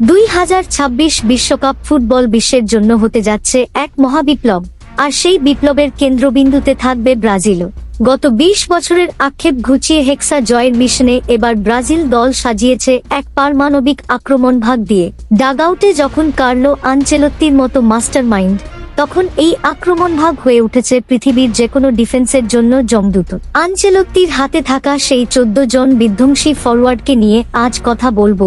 দুই হাজার ছাব্বিশ বিশ্বকাপ ফুটবল বিশ্বের জন্য হতে যাচ্ছে এক মহাবিপ্লব। আর সেই বিপ্লবের কেন্দ্রবিন্দুতে থাকবে ব্রাজিলও গত ২০ বছরের আক্ষেপ ঘুচিয়ে হেক্সা জয়ের মিশনে এবার ব্রাজিল দল সাজিয়েছে এক পারমাণবিক আক্রমণ ভাগ দিয়ে। ডাগআউটে যখন কার্লো আনচেলত্তির মতো মাস্টার মাইন্ড তখন এই আক্রমণ ভাগ হয়ে উঠেছে পৃথিবীর যে কোনো ডিফেন্সের জন্য জমদূত। আনচেলত্তির হাতে থাকা সেই চোদ্দ জন বিধ্বংসী ফরওয়ার্ডকে নিয়ে আজ কথা বলব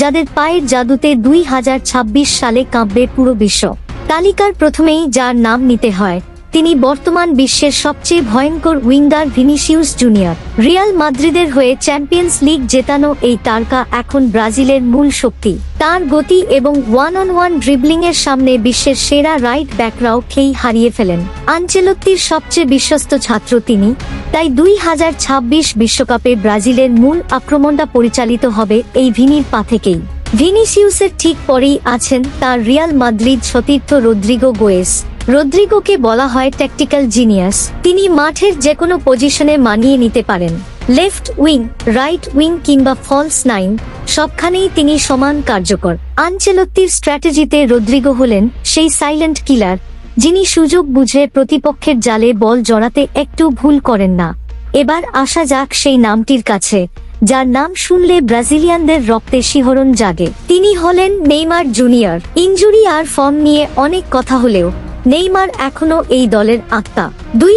যাদের পায়ের জাদুতে দুই হাজার ছাব্বিশ সালে কাঁপবে পুরো বিশ্ব। তালিকার প্রথমেই যার নাম নিতে হয়, তিনি বর্তমান বিশ্বের সবচেয়ে ভয়ঙ্কর উইঙ্গার ভিনিসিউস জুনিয়র। রিয়াল মাদ্রিদের হয়ে চ্যাম্পিয়ন্স লিগ জেতানো এই তারকা এখন ব্রাজিলের মূল শক্তি। তার গতি এবং ওয়ান অন ওয়ান ড্রিবলিং এর সামনে বিশ্বের সেরা রাইট ব্যাকরাও খেই হারিয়ে ফেলেন। আনচেলত্তির সবচেয়ে বিশ্বস্ত ছাত্র তিনি তাই দুই হাজার ছাব্বিশ বিশ্বকাপে ব্রাজিলের মূল আক্রমণটা পরিচালিত হবে এই ভিনির পা থেকেই। ভিনিসিউসের ঠিক পরেই আছেন তার রিয়াল মাদ্রিদ সতীর্থ রদ্রিগো গোয়েস। রদ্রিগোকে বলা হয় ট্যাকটিক্যাল জিনিয়াস তিনি মাঠের যে কোনো পজিশনে মানিয়ে নিতে পারেন। লেফট উইং, রাইট উইং কিংবা ফলস নাইন, সবখানেই তিনি সমান কার্যকর। আনচেলত্তির স্ট্র্যাটেজিতে রদ্রিগো হলেন সেই সাইলেন্ট কিলার যিনি সুযোগ বুঝে প্রতিপক্ষের জালে বল জড়াতে একটু ভুল করেন না। এবার আসা যাক সেই নামটির কাছে, যার নাম শুনলে ব্রাজিলিয়ানদের রক্তে শিহরণ জাগে। তিনি হলেন নেইমার জুনিয়র। ইঞ্জুরি আর ফর্ম নিয়ে অনেক কথা হলেও, নেইমার এখনও এই দলের আত্মা। দুই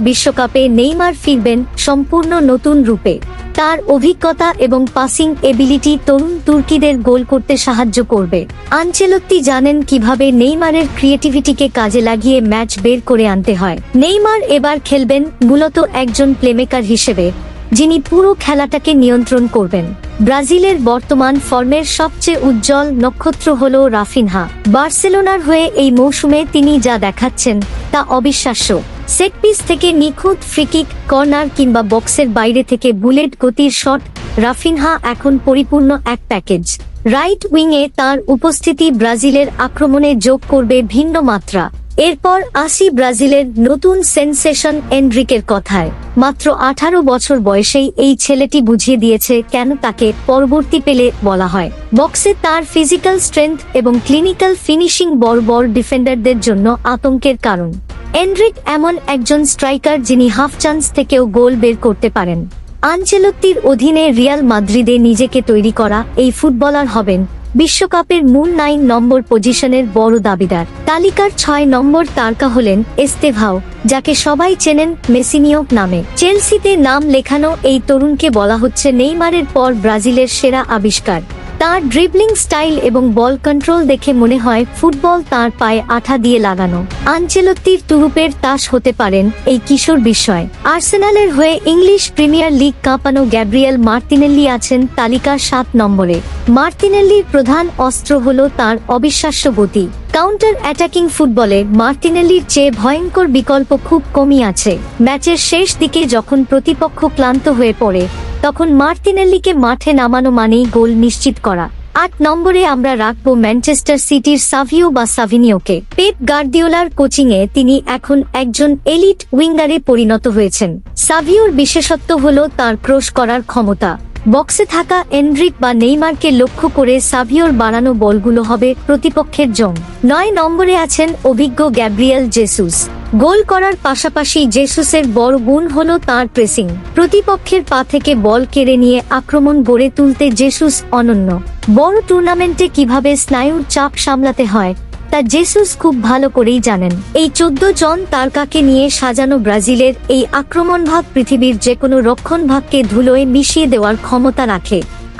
বিশ্বকাপে নেইমার ফিরবেন সম্পূর্ণ নতুন রূপে। তার অভিজ্ঞতা এবং পাসিং এবিলিটি তরুণ তুর্কিদের গোল করতে সাহায্য করবে। আনচেলত্তি জানেন কীভাবে নেইমারের ক্রিয়েটিভিটিকে কাজে লাগিয়ে ম্যাচ বের করে আনতে হয়। নেইমার এবার খেলবেন মূলত একজন প্লেমেকার হিসেবে, যিনি পুরো খেলাটাকে নিয়ন্ত্রণ করবেন। ব্রাজিলের বর্তমান ফর্মের সবচেয়ে উজ্জ্বল নক্ষত্র হল রাফিনহা। বার্সেলোনার হয়ে এই মৌসুমে তিনি যা দেখাচ্ছেন তা অবিশ্বাস্য। সেট পিস থেকে নিখুঁত ফ্রিকিক, কর্নার কিংবা বক্সের বাইরে থেকে বুলেট গতির শট, রাফিনহা এখন পরিপূর্ণ এক প্যাকেজ। রাইট উইংয়ে তার উপস্থিতি ব্রাজিলের আক্রমণে যোগ করবে ভিন্ন মাত্রা। এরপর আসি ব্রাজিলের নতুন সেন্সেশন এন্ড্রিকের কথায়। মাত্র আঠারো বছর বয়সেই এই ছেলেটি বুঝিয়ে দিয়েছে কেন তাকে পরবর্তী পেলে বলা হয়। বক্সে তার ফিজিক্যাল স্ট্রেংথ এবং ক্লিনিক্যাল ফিনিশিং বড় ডিফেন্ডারদের জন্য আতঙ্কের কারণ। এন্ড্রিক এমন একজন স্ট্রাইকার যিনি হাফ চান্স থেকেও গোল বের করতে পারেন। আনচেলত্তির অধীনে রিয়াল মাদ্রিদে নিজেকে তৈরি করা এই ফুটবলার হবেন বিশ্বকাপের মূল নাইন নম্বর পজিশনের বড় দাবিদার। তালিকার ছয় নম্বর তারকা হলেন এস্তেভাও, যাকে সবাই চেনেন মেসিনিয়ক নামে। চেলসিতে নাম লেখানো এই তরুণকে বলা হচ্ছে নেইমারের পর ব্রাজিলের সেরা আবিষ্কার। তার ড্রিবলিং স্টাইল এবং বল কন্ট্রোল দেখে মনে হয় ফুটবল তার পায়ে আঠা দিয়ে লাগানো। আনচেলত্তির তুরুপের তাস হতে পারেন এই কিশোর বিষয় আর্সেনালের হয়ে ইংলিশ প্রিমিয়ার লিগ কাঁপানো গ্যাব্রিয়েল মার্তিনেল্লি আছেন তালিকার সাত নম্বরে। মার্তিনেল্লির প্রধান অস্ত্র হল তার অবিশ্বাস্য গতি। কাউন্টার অ্যাটাকিং ফুটবলে মার্তিনেল্লির চেয়ে ভয়ঙ্কর বিকল্প খুব কমই আছে। ম্যাচের শেষ দিকে যখন প্রতিপক্ষ ক্লান্ত হয়ে পড়ে তখন মার্তিনেল্লিকে মাঠে নামানো মানেই গোল নিশ্চিত করা। আট নম্বরে আমরা রাখব ম্যানচেস্টার সিটির সাভিও বা সাভিনিওকে। পেপ গার্দিওলার কোচিং এ তিনি এখন একজন এলিট উইঙ্গারে পরিণত হয়েছেন। সাভিওর বিশেষত্ব হল তার ক্রোশ করার ক্ষমতা। বক্সে থাকা এন্ড্রিক বা নেইমারকে লক্ষ্য করে সাভিওর বাড়ানো বলগুলো হবে প্রতিপক্ষের জং। নয় নম্বরে আছেন অভিজ্ঞ গ্যাব্রিয়েল জেসুস। গোল করার পাশাপাশি জেসুসের বড় গুণ হল তার প্রেসিং। প্রতিপক্ষের পা থেকে বল কেড়ে নিয়ে আক্রমণ গড়ে তুলতে জেসুস অনন্য। বড় টুর্নামেন্টে কীভাবে স্নায়ুর চাপ সামলাতে হয়, তা জেসুস খুব ভালো করেই জানেন। এই চোদ্দ জন তারকাকে নিয়ে সাজানো ব্রাজিলের এই আক্রমণ ভাগ পৃথিবীর যে কোনো রক্ষণ ভাগকে ধুলোয় মিশিয়ে দেওয়ার ক্ষমতা রাখে।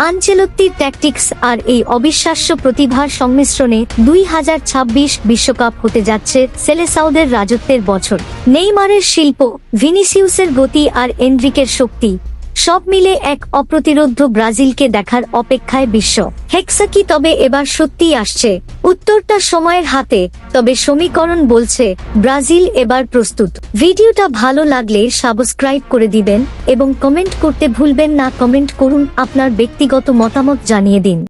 আনচেলত্তির ট্যাকটিক্স আর এই অবিশ্বাস্য প্রতিভার সংমিশ্রণে দুই হাজার ছাব্বিশ বিশ্বকাপ হতে যাচ্ছে সেলেসাউদের রাজত্বের বছর। নেইমারের শিল্প, ভিনিসিউসের গতি আর এন্ড্রিকের শক্তি। সব মিলে এক অপ্রতিরোধ্য ব্রাজিলকে দেখার অপেক্ষায় বিশ্ব। হেক্সা কি তবে এবার সত্যি আসছে? উত্তরটা সময়ের হাতে, তবে সমীকরণ বলছে, ব্রাজিল এবার প্রস্তুত। ভিডিওটা ভালো লাগলে সাবস্ক্রাইব করে দিবেন এবং কমেন্ট করতে ভুলবেন না। কমেন্ট করুন আপনার ব্যক্তিগত মতামত জানিয়ে দিন।